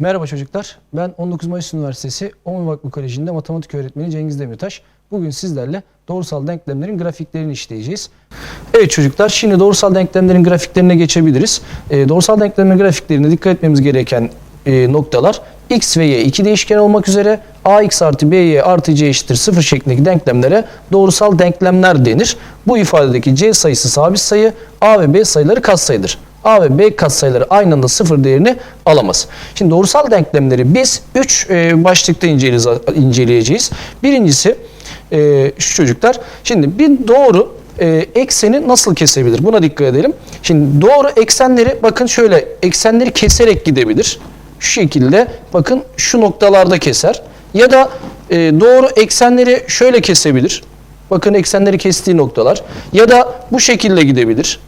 Merhaba çocuklar. Ben 19 Mayıs Üniversitesi Umumi Vakfı Koleji'nde matematik öğretmeni Cengiz Demirtaş. Bugün sizlerle doğrusal denklemlerin grafiklerini işleyeceğiz. Evet çocuklar şimdi doğrusal denklemlerin grafiklerine geçebiliriz. Ee, doğrusal denklemlerin grafiklerinde dikkat etmemiz gereken e, noktalar x ve y iki değişken olmak üzere ax artı by artı c eşittir 0 şeklindeki denklemlere doğrusal denklemler denir. Bu ifadedeki c sayısı sabit sayı, a ve b sayıları katsayıdır. A ve B katsayıları aynı anda sıfır değerini alamaz. Şimdi doğrusal denklemleri biz 3 başlıkta inceleyeceğiz- inceleyeceğiz. Birincisi e, şu çocuklar. Şimdi bir doğru e, ekseni nasıl kesebilir? Buna dikkat edelim. Şimdi doğru eksenleri bakın şöyle eksenleri keserek gidebilir. Şu şekilde bakın şu noktalarda keser. Ya da e, doğru eksenleri şöyle kesebilir. Bakın eksenleri kestiği noktalar. Ya da bu şekilde gidebilir.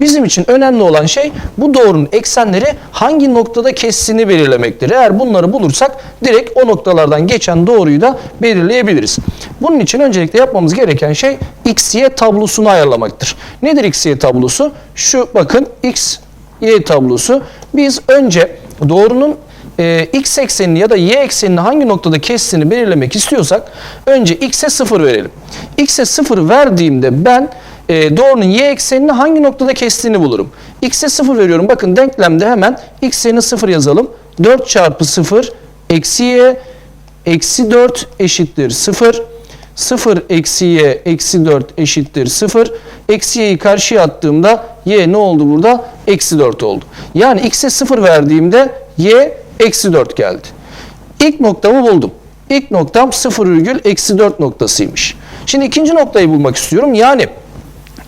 Bizim için önemli olan şey bu doğrunun eksenleri hangi noktada kestiğini belirlemektir. Eğer bunları bulursak direkt o noktalardan geçen doğruyu da belirleyebiliriz. Bunun için öncelikle yapmamız gereken şey x, y tablosunu ayarlamaktır. Nedir x, y tablosu? Şu bakın x, y tablosu. Biz önce doğrunun e, x eksenini ya da y eksenini hangi noktada kestiğini belirlemek istiyorsak önce x'e 0 verelim. x'e 0 verdiğimde ben e, doğrunun y eksenini hangi noktada kestiğini bulurum. x'e 0 veriyorum. Bakın denklemde hemen x yerine 0 yazalım. 4 çarpı 0 eksi y eksi 4 eşittir 0. 0 eksi y eksi 4 eşittir 0. Eksi y'yi karşıya attığımda y ne oldu burada? Eksi 4 oldu. Yani x'e 0 verdiğimde y eksi 4 geldi. İlk noktamı buldum. İlk noktam 0 virgül eksi 4 noktasıymış. Şimdi ikinci noktayı bulmak istiyorum. Yani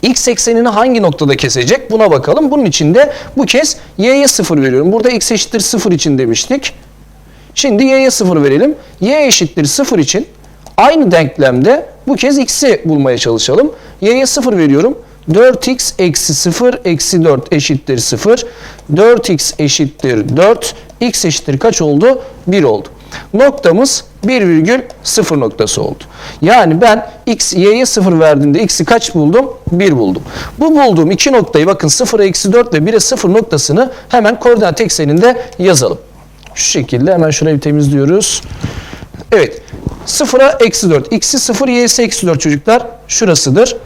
x eksenini hangi noktada kesecek buna bakalım. Bunun için de bu kez y'ye 0 veriyorum. Burada x eşittir 0 için demiştik. Şimdi y'ye 0 verelim. y eşittir 0 için aynı denklemde bu kez x'i bulmaya çalışalım. y'ye 0 veriyorum. 4x eksi 0 eksi 4 eşittir 0. 4x eşittir 4. x eşittir kaç oldu? 1 oldu. Noktamız 1,0 noktası oldu. Yani ben x y'ye 0 verdiğimde x'i kaç buldum? 1 buldum. Bu bulduğum iki noktayı bakın 0'a eksi 4 ve 1'e 0 noktasını hemen koordinat ekseninde yazalım. Şu şekilde hemen şurayı temizliyoruz. Evet. 0'a eksi 4. X'i 0, y'si eksi 4 çocuklar. Şurasıdır.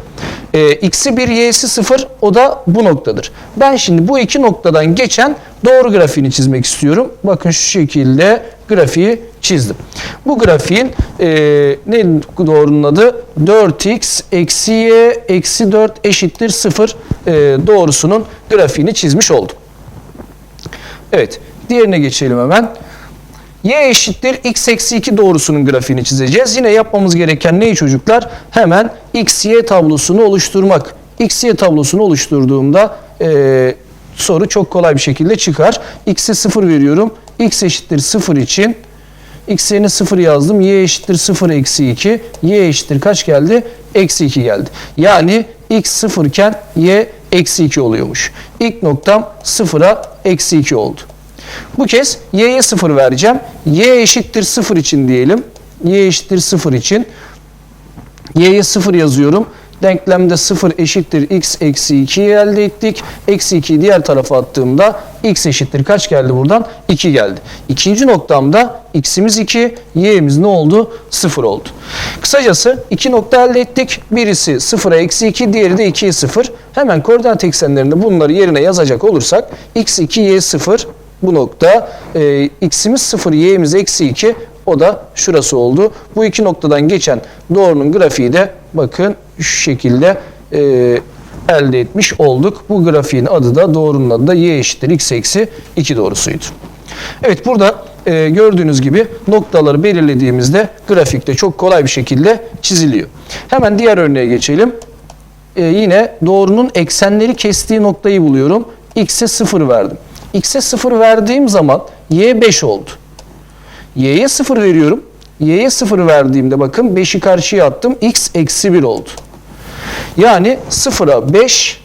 Ee, x'i 1, y'si 0. O da bu noktadır. Ben şimdi bu iki noktadan geçen doğru grafiğini çizmek istiyorum. Bakın şu şekilde grafiği çizdim. Bu grafiğin e, ne doğrunun adı? 4x eksi y eksi 4 eşittir 0 e, doğrusunun grafiğini çizmiş oldum. Evet. Diğerine geçelim hemen. Y eşittir x eksi 2 doğrusunun grafiğini çizeceğiz. Yine yapmamız gereken ne çocuklar? Hemen x, y tablosunu oluşturmak. X, y tablosunu oluşturduğumda e, soru çok kolay bir şekilde çıkar. X'e 0 veriyorum. X eşittir 0 için x yerine 0 yazdım. Y eşittir 0 eksi 2. Y eşittir kaç geldi? Eksi 2 geldi. Yani x 0 iken y eksi 2 oluyormuş. İlk noktam 0'a eksi 2 oldu. Bu kez y'ye 0 vereceğim. y eşittir 0 için diyelim. y eşittir 0 için y'ye 0 yazıyorum. Denklemde 0 eşittir x eksi 2'yi elde ettik. Eksi 2'yi diğer tarafa attığımda x eşittir kaç geldi buradan? 2 geldi. İkinci noktamda x'imiz 2, y'imiz ne oldu? 0 oldu. Kısacası iki nokta elde ettik. Birisi 0'a eksi 2, diğeri de 2'ye 0. Hemen koordinat eksenlerinde bunları yerine yazacak olursak x 2, y 0 bu nokta. E, x'imiz 0, y'imiz eksi 2. O da şurası oldu. Bu iki noktadan geçen doğrunun grafiği de bakın şu şekilde e, elde etmiş olduk. Bu grafiğin adı da doğrunun adı da y eşittir x eksi 2 doğrusuydu. Evet burada e, gördüğünüz gibi noktaları belirlediğimizde grafikte çok kolay bir şekilde çiziliyor. Hemen diğer örneğe geçelim. E, yine doğrunun eksenleri kestiği noktayı buluyorum. x'e 0 verdim. x'e 0 verdiğim zaman y 5 oldu. Y'ye 0 veriyorum. y'ye 0 verdiğimde bakın 5'i karşıya attım. x eksi 1 oldu. Yani 0'a 5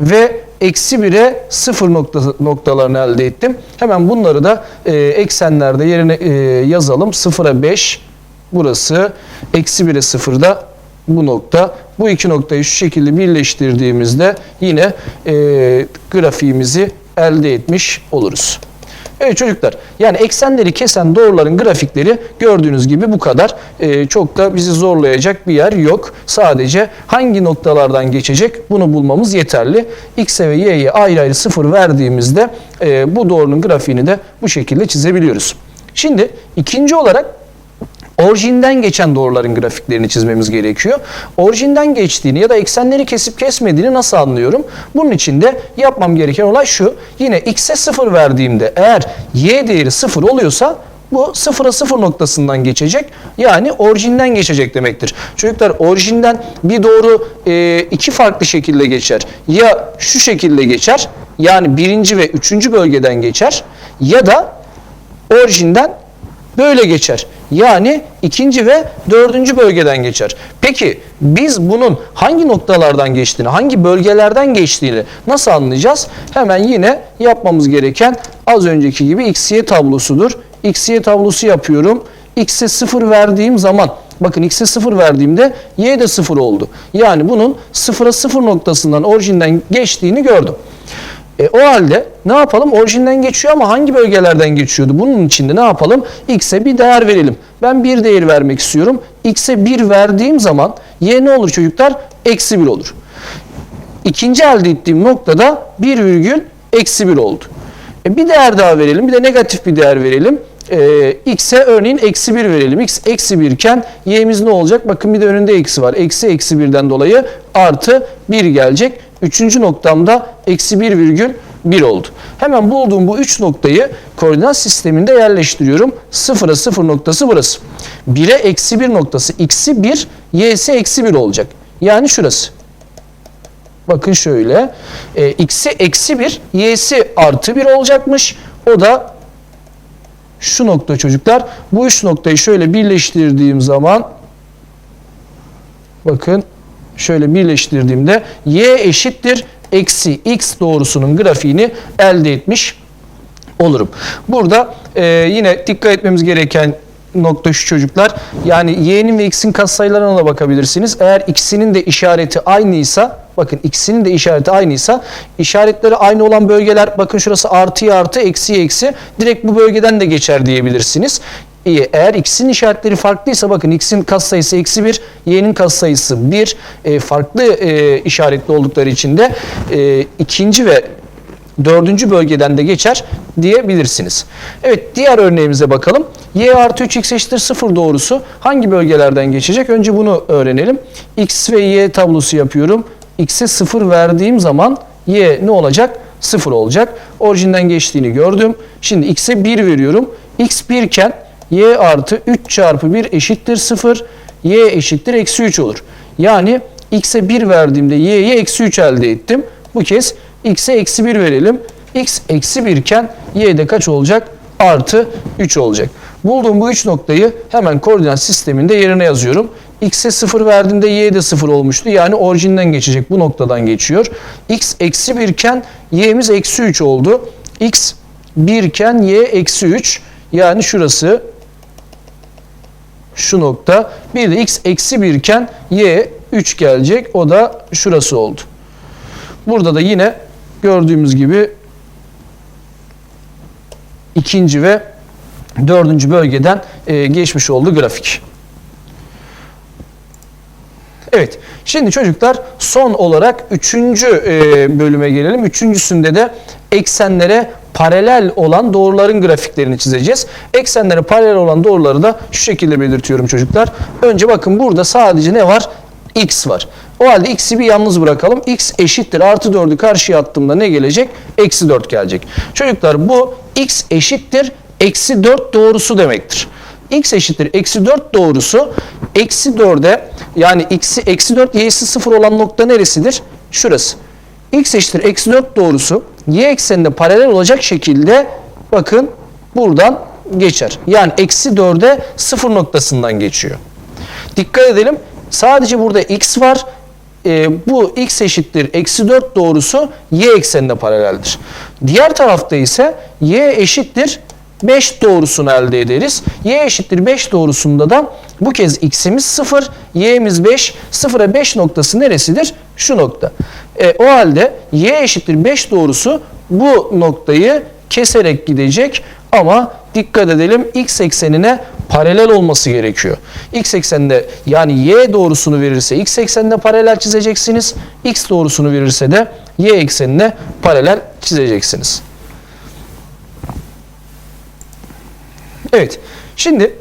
ve eksi 1'e 0 nokta, noktalarını elde ettim. Hemen bunları da e, eksenlerde yerine e, yazalım. 0'a 5 burası. Eksi 1'e 0'da bu nokta. Bu iki noktayı şu şekilde birleştirdiğimizde yine e, grafiğimizi elde etmiş oluruz. Evet çocuklar yani eksenleri kesen doğruların grafikleri gördüğünüz gibi bu kadar. Ee, çok da bizi zorlayacak bir yer yok. Sadece hangi noktalardan geçecek bunu bulmamız yeterli. X'e ve Y'ye ayrı ayrı sıfır verdiğimizde e, bu doğrunun grafiğini de bu şekilde çizebiliyoruz. Şimdi ikinci olarak orijinden geçen doğruların grafiklerini çizmemiz gerekiyor. Orijinden geçtiğini ya da eksenleri kesip kesmediğini nasıl anlıyorum? Bunun için de yapmam gereken olay şu. Yine x'e 0 verdiğimde eğer y değeri 0 oluyorsa bu sıfıra sıfır noktasından geçecek. Yani orijinden geçecek demektir. Çocuklar orijinden bir doğru e, iki farklı şekilde geçer. Ya şu şekilde geçer. Yani birinci ve üçüncü bölgeden geçer. Ya da orijinden böyle geçer. Yani ikinci ve dördüncü bölgeden geçer. Peki biz bunun hangi noktalardan geçtiğini, hangi bölgelerden geçtiğini nasıl anlayacağız? Hemen yine yapmamız gereken az önceki gibi XY tablosudur. XY tablosu yapıyorum. X'e 0 verdiğim zaman bakın X'e 0 verdiğimde Y de 0 oldu. Yani bunun 0'a 0 noktasından orijinden geçtiğini gördüm. E, o halde ne yapalım? Orijinden geçiyor ama hangi bölgelerden geçiyordu? Bunun için de ne yapalım? X'e bir değer verelim. Ben bir değer vermek istiyorum. X'e 1 verdiğim zaman Y ne olur çocuklar? Eksi 1 olur. İkinci elde ettiğim noktada 1 virgül eksi 1 oldu. E, bir değer daha verelim. Bir de negatif bir değer verelim. E, X'e örneğin eksi 1 verelim. X eksi 1 iken Y'miz ne olacak? Bakın bir de önünde eksi var. Eksi eksi 1'den dolayı artı 1 gelecek. Üçüncü noktamda eksi 1 virgül 1 oldu. Hemen bulduğum bu 3 noktayı koordinat sisteminde yerleştiriyorum. 0'a 0 noktası burası. 1'e eksi 1 noktası x'i 1, y'si eksi 1 olacak. Yani şurası. Bakın şöyle. E, x'i eksi 1, y'si artı 1 olacakmış. O da şu nokta çocuklar. Bu üç noktayı şöyle birleştirdiğim zaman bakın şöyle birleştirdiğimde y eşittir eksi x doğrusunun grafiğini elde etmiş olurum. Burada e, yine dikkat etmemiz gereken nokta şu çocuklar. Yani y'nin ve x'in katsayılarına da bakabilirsiniz. Eğer ikisinin de işareti aynıysa bakın ikisinin de işareti aynıysa işaretleri aynı olan bölgeler bakın şurası artıya artı eksiye eksi direkt bu bölgeden de geçer diyebilirsiniz. İyi. Eğer x'in işaretleri farklıysa bakın x'in katsayısı eksi 1, y'nin katsayısı 1. E, farklı e, işaretli oldukları için de e, ikinci ve dördüncü bölgeden de geçer diyebilirsiniz. Evet diğer örneğimize bakalım. y artı 3x eşittir 0 doğrusu hangi bölgelerden geçecek? Önce bunu öğrenelim. x ve y tablosu yapıyorum. x'e 0 verdiğim zaman y ne olacak? 0 olacak. Orijinden geçtiğini gördüm. Şimdi x'e 1 veriyorum. x 1 iken y artı 3 çarpı 1 eşittir 0. y eşittir eksi 3 olur. Yani x'e 1 verdiğimde y'ye eksi 3 elde ettim. Bu kez x'e eksi 1 verelim. x eksi 1 iken y'de kaç olacak? Artı 3 olacak. Bulduğum bu 3 noktayı hemen koordinat sisteminde yerine yazıyorum. x'e 0 verdiğimde y de 0 olmuştu. Yani orijinden geçecek. Bu noktadan geçiyor. x eksi 1 iken y'miz eksi 3 oldu. x 1 iken y eksi 3. Yani şurası şu nokta. Bir de x eksi 1 iken y 3 gelecek. O da şurası oldu. Burada da yine gördüğümüz gibi ikinci ve dördüncü bölgeden e, geçmiş oldu grafik. Evet. Şimdi çocuklar son olarak üçüncü e, bölüme gelelim. Üçüncüsünde de eksenlere paralel olan doğruların grafiklerini çizeceğiz. Eksenlere paralel olan doğruları da şu şekilde belirtiyorum çocuklar. Önce bakın burada sadece ne var? X var. O halde x'i bir yalnız bırakalım. x eşittir artı 4'ü karşıya attığımda ne gelecek? Eksi 4 gelecek. Çocuklar bu x eşittir eksi 4 doğrusu demektir. x eşittir eksi 4 doğrusu eksi 4'e yani x'i eksi 4 y'si 0 olan nokta neresidir? Şurası. X eşittir eksi 4 doğrusu y ekseninde paralel olacak şekilde bakın buradan geçer. Yani eksi 4'e 0 noktasından geçiyor. Dikkat edelim. Sadece burada x var. E, bu x eşittir eksi 4 doğrusu y eksenine paraleldir. Diğer tarafta ise y eşittir 5 doğrusunu elde ederiz. y eşittir 5 doğrusunda da bu kez x'imiz 0, y'miz 5. 0'a 5 noktası neresidir? Şu nokta. E, o halde y eşittir 5 doğrusu bu noktayı keserek gidecek ama dikkat edelim x eksenine paralel olması gerekiyor. X ekseninde yani y doğrusunu verirse x eksenine paralel çizeceksiniz. X doğrusunu verirse de y eksenine paralel çizeceksiniz. Evet. Şimdi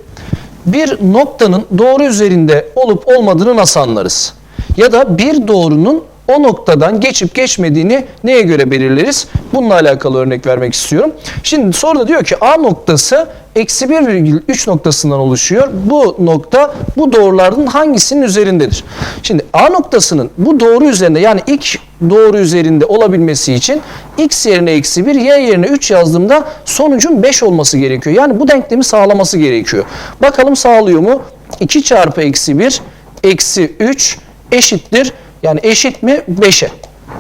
bir noktanın doğru üzerinde olup olmadığını nasıl anlarız? Ya da bir doğrunun o noktadan geçip geçmediğini neye göre belirleriz? Bununla alakalı örnek vermek istiyorum. Şimdi soruda diyor ki A noktası eksi 1,3 noktasından oluşuyor. Bu nokta bu doğrulardan hangisinin üzerindedir? Şimdi A noktasının bu doğru üzerinde yani ilk doğru üzerinde olabilmesi için x yerine eksi 1, y yerine 3 yazdığımda sonucun 5 olması gerekiyor. Yani bu denklemi sağlaması gerekiyor. Bakalım sağlıyor mu? 2 çarpı eksi 1 eksi 3 eşittir. Yani eşit mi? 5'e.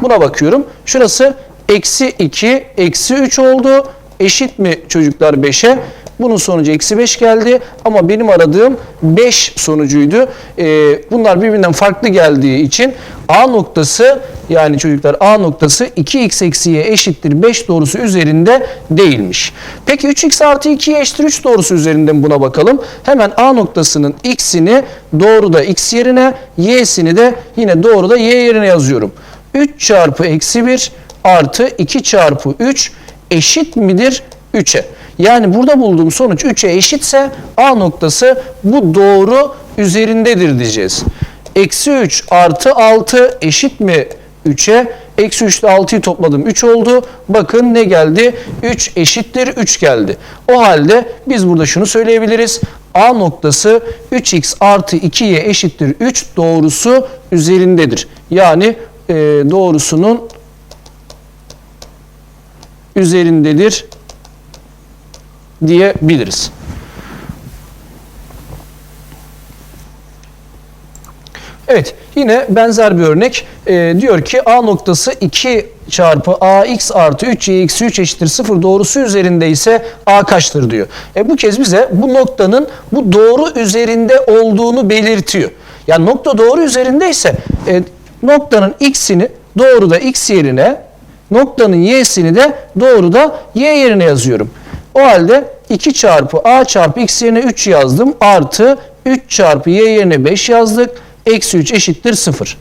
Buna bakıyorum. Şurası eksi 2 eksi 3 oldu. Eşit mi çocuklar 5'e? Bunun sonucu eksi 5 geldi ama benim aradığım 5 sonucuydu. Ee, bunlar birbirinden farklı geldiği için A noktası yani çocuklar A noktası 2x eksi y eşittir 5 doğrusu üzerinde değilmiş. Peki 3x artı 2y eşittir 3 doğrusu üzerinde buna bakalım. Hemen A noktasının x'ini doğruda x yerine y'sini de yine doğruda y yerine yazıyorum. 3 çarpı eksi 1 artı 2 çarpı 3 eşit midir 3'e? Yani burada bulduğum sonuç 3'e eşitse A noktası bu doğru üzerindedir diyeceğiz. Eksi 3 artı 6 eşit mi 3'e? Eksi 3 ile 6'yı topladım 3 oldu. Bakın ne geldi? 3 eşittir 3 geldi. O halde biz burada şunu söyleyebiliriz. A noktası 3x artı 2y eşittir 3 doğrusu üzerindedir. Yani e, doğrusunun üzerindedir diyebiliriz. Evet yine benzer bir örnek Ee, diyor ki A noktası 2 çarpı AX artı 3Y eksi 3 eşittir 0 doğrusu üzerinde ise A kaçtır diyor. E, bu kez bize bu noktanın bu doğru üzerinde olduğunu belirtiyor. Yani nokta doğru üzerindeyse e, noktanın X'ini doğruda X yerine noktanın Y'sini de doğruda Y yerine yazıyorum. O halde 2 çarpı A çarpı X yerine 3 yazdım. Artı 3 çarpı Y yerine 5 yazdık. Eksi 3 eşittir 0.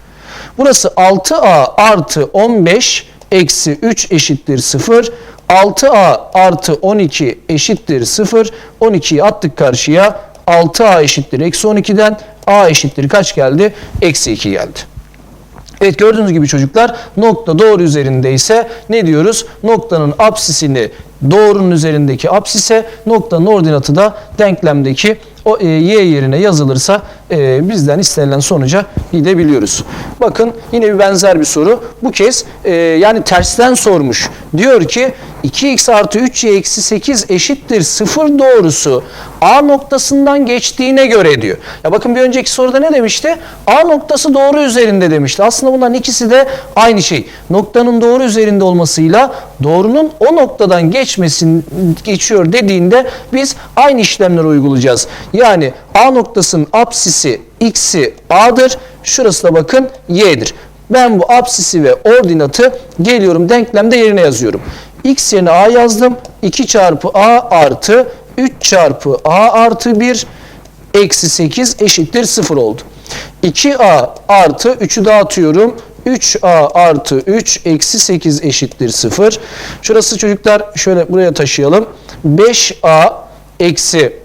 Burası 6A artı 15 eksi 3 eşittir 0. 6A artı 12 eşittir 0. 12'yi attık karşıya. 6A eşittir eksi 12'den. A eşittir kaç geldi? Eksi 2 geldi. Evet gördüğünüz gibi çocuklar nokta doğru üzerindeyse ne diyoruz? Noktanın apsisini doğrunun üzerindeki apsise noktanın ordinatı da denklemdeki o e, y yerine yazılırsa e, bizden istenilen sonuca gidebiliyoruz. Bakın yine bir benzer bir soru. Bu kez e, yani tersten sormuş. Diyor ki 2x artı 3y eksi 8 eşittir 0 doğrusu A noktasından geçtiğine göre diyor. Ya bakın bir önceki soruda ne demişti? A noktası doğru üzerinde demişti. Aslında bunların ikisi de aynı şey. Noktanın doğru üzerinde olmasıyla doğrunun o noktadan geçmesin geçiyor dediğinde biz aynı işlemleri uygulayacağız. Yani A noktasının apsisi x'i A'dır. Şurası da bakın y'dir. Ben bu apsisi ve ordinatı geliyorum denklemde yerine yazıyorum. x yerine a yazdım. 2 çarpı a artı 3 çarpı a artı 1 eksi 8 eşittir 0 oldu. 2a artı 3'ü dağıtıyorum. 3a artı 3 eksi 8 eşittir 0. Şurası çocuklar şöyle buraya taşıyalım. 5a eksi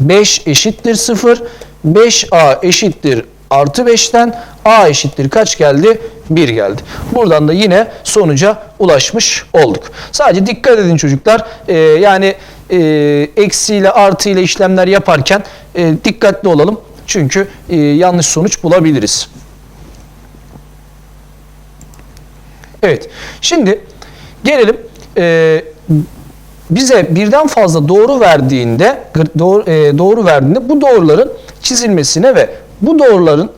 5 eşittir 0. 5a eşittir artı 5'ten a eşittir kaç geldi? 1 geldi. Buradan da yine sonuca ulaşmış olduk. Sadece dikkat edin çocuklar. Ee, yani e, eksi ile artı ile işlemler yaparken e, dikkatli olalım. Çünkü e, yanlış sonuç bulabiliriz. Evet. Şimdi gelelim e, bize birden fazla doğru verdiğinde doğru, e, doğru verdiğinde bu doğruların çizilmesine ve bu doğruların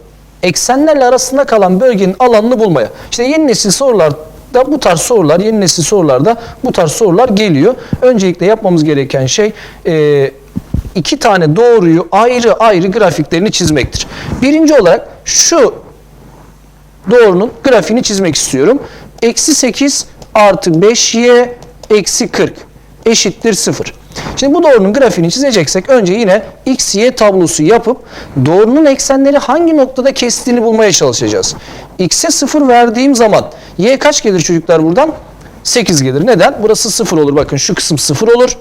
eksenlerle arasında kalan bölgenin alanını bulmaya. İşte yeni nesil sorularda bu tarz sorular, yeni nesil sorularda bu tarz sorular geliyor. Öncelikle yapmamız gereken şey e, iki tane doğruyu ayrı ayrı grafiklerini çizmektir. Birinci olarak şu doğrunun grafiğini çizmek istiyorum. Eksi 8 artı 5y eksi 40 eşittir 0. Şimdi bu doğrunun grafiğini çizeceksek önce yine x, y tablosu yapıp doğrunun eksenleri hangi noktada kestiğini bulmaya çalışacağız. x'e 0 verdiğim zaman y kaç gelir çocuklar buradan? 8 gelir. Neden? Burası 0 olur. Bakın şu kısım 0 olur.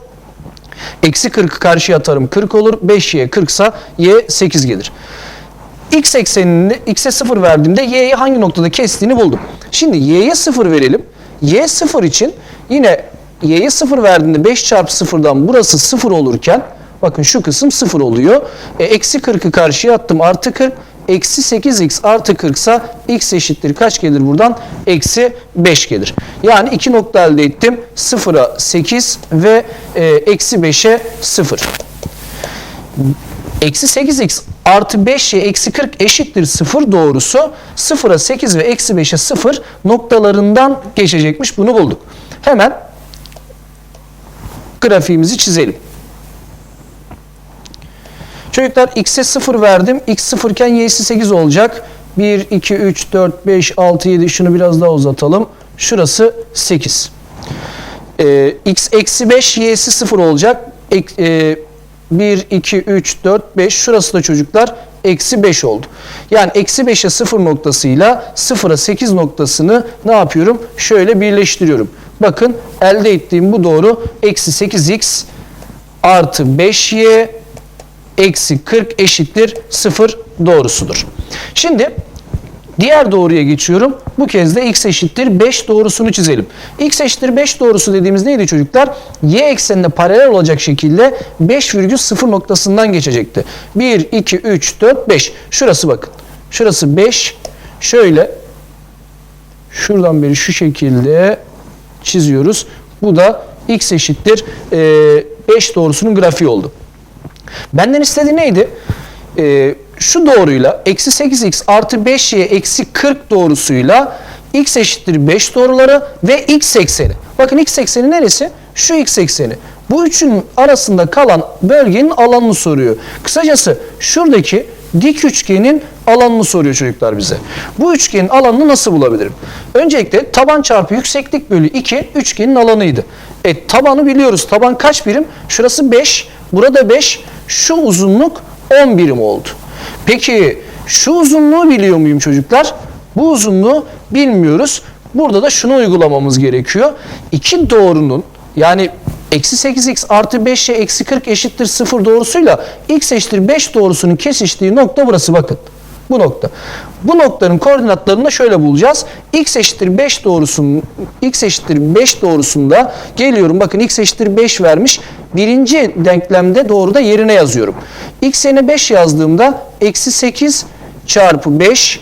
Eksi 40'ı karşıya atarım 40 olur. 5y 40 ise y 8 gelir. X eksenini x'e 0 verdiğimde y'yi hangi noktada kestiğini buldum. Şimdi y'ye 0 verelim. y 0 için yine y'ye 0 verdiğinde 5 çarpı 0'dan burası 0 olurken bakın şu kısım 0 oluyor. E, eksi 40'ı karşıya attım artı 40. Eksi 8x artı 40 ise x eşittir kaç gelir buradan? Eksi 5 gelir. Yani iki nokta elde ettim. 0'a 8 ve e, eksi 5'e 0. Eksi 8x artı 5y eksi 40 eşittir 0 doğrusu 0'a 8 ve eksi 5'e 0 noktalarından geçecekmiş. Bunu bulduk. Hemen grafiğimizi çizelim. Çocuklar x'e 0 verdim. x 0 iken y'si 8 olacak. 1, 2, 3, 4, 5, 6, 7 şunu biraz daha uzatalım. Şurası 8. Ee, x eksi 5 y'si 0 olacak. Ek, e, 1, 2, 3, 4, 5 şurası da çocuklar eksi 5 oldu. Yani eksi 5'e 0 noktasıyla 0'a 8 noktasını ne yapıyorum? Şöyle birleştiriyorum. Bakın elde ettiğim bu doğru eksi 8x artı 5y eksi 40 eşittir 0 doğrusudur. Şimdi diğer doğruya geçiyorum. Bu kez de x eşittir 5 doğrusunu çizelim. x eşittir 5 doğrusu dediğimiz neydi çocuklar? y eksenine paralel olacak şekilde 5,0 noktasından geçecekti. 1, 2, 3, 4, 5. Şurası bakın. Şurası 5. Şöyle şuradan beri şu şekilde çiziyoruz. Bu da x eşittir 5 doğrusunun grafiği oldu. Benden istediği neydi? Ee, şu doğruyla eksi 8x artı 5y eksi 40 doğrusuyla x eşittir 5 doğruları ve x ekseni. Bakın x ekseni neresi? Şu x ekseni. Bu üçünün arasında kalan bölgenin alanını soruyor. Kısacası şuradaki dik üçgenin alanını soruyor çocuklar bize. Bu üçgenin alanını nasıl bulabilirim? Öncelikle taban çarpı yükseklik bölü 2 üçgenin alanıydı. E tabanı biliyoruz. Taban kaç birim? Şurası 5, burada 5, şu uzunluk 10 birim oldu. Peki şu uzunluğu biliyor muyum çocuklar? Bu uzunluğu bilmiyoruz. Burada da şunu uygulamamız gerekiyor. İki doğrunun yani eksi 8x artı 5y eksi 40 eşittir 0 doğrusuyla x eşittir 5 doğrusunun kesiştiği nokta burası bakın. Bu nokta. Bu noktanın koordinatlarını da şöyle bulacağız. x eşittir 5 doğrusunun x eşittir 5 doğrusunda geliyorum. Bakın x eşittir 5 vermiş. Birinci denklemde doğruda yerine yazıyorum. x yerine 5 yazdığımda eksi 8 çarpı 5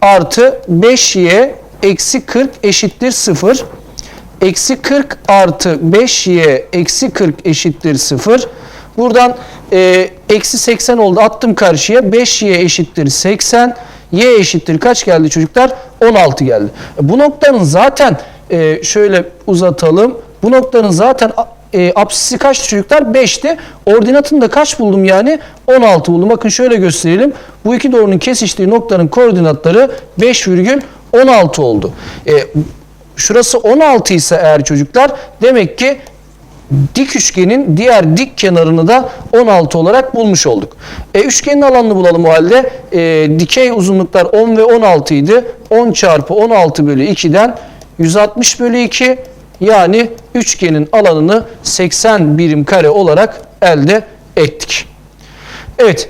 artı 5y eksi 40 eşittir 0. Eksi 40 artı 5y eksi 40 eşittir 0. Buradan e, eksi 80 oldu. Attım karşıya. 5y eşittir 80. Y eşittir kaç geldi çocuklar? 16 geldi. Bu noktanın zaten e, şöyle uzatalım. Bu noktanın zaten e, apsisi kaçtı çocuklar? 5'ti. Ordinatını da kaç buldum yani? 16 buldum. Bakın şöyle gösterelim. Bu iki doğrunun kesiştiği noktanın koordinatları 5,16 oldu. E, şurası 16 ise eğer çocuklar demek ki dik üçgenin diğer dik kenarını da 16 olarak bulmuş olduk. E, üçgenin alanını bulalım o halde. E, dikey uzunluklar 10 ve 16 idi. 10 çarpı 16 bölü 2'den 160 bölü 2 yani üçgenin alanını 80 birim kare olarak elde ettik. Evet.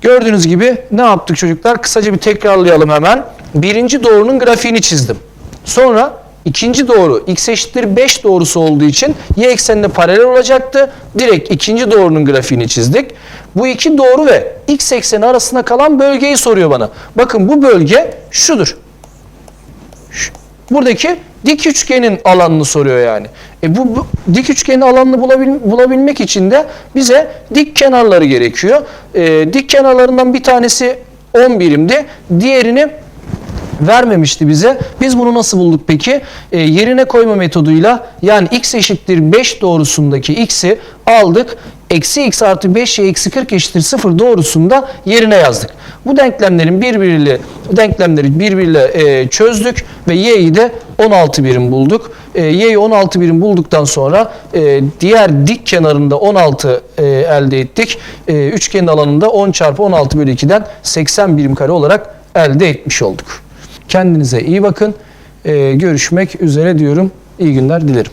Gördüğünüz gibi ne yaptık çocuklar? Kısaca bir tekrarlayalım hemen. Birinci doğrunun grafiğini çizdim. Sonra ikinci doğru x eşittir 5 doğrusu olduğu için y eksenine paralel olacaktı. Direkt ikinci doğrunun grafiğini çizdik. Bu iki doğru ve x ekseni arasında kalan bölgeyi soruyor bana. Bakın bu bölge şudur. Şu- Buradaki dik üçgenin alanını soruyor yani. E bu, bu dik üçgenin alanını bulabil, bulabilmek için de bize dik kenarları gerekiyor. E, dik kenarlarından bir tanesi 10 birimdi. Diğerini vermemişti bize. Biz bunu nasıl bulduk peki? E, yerine koyma metoduyla yani x eşittir 5 doğrusundaki x'i aldık. Eksi x artı 5'e eksi 40 eşittir 0 doğrusunda yerine yazdık. Bu denklemlerin birbiriyle denklemleri birbiriyle e, çözdük ve y'yi de 16 birim bulduk. E, y'yi 16 birim bulduktan sonra e, diğer dik kenarında 16 e, elde ettik. E, üçgenin alanında 10 çarpı 16 bölü 2'den 80 birim kare olarak elde etmiş olduk. Kendinize iyi bakın. Ee, görüşmek üzere diyorum. İyi günler dilerim.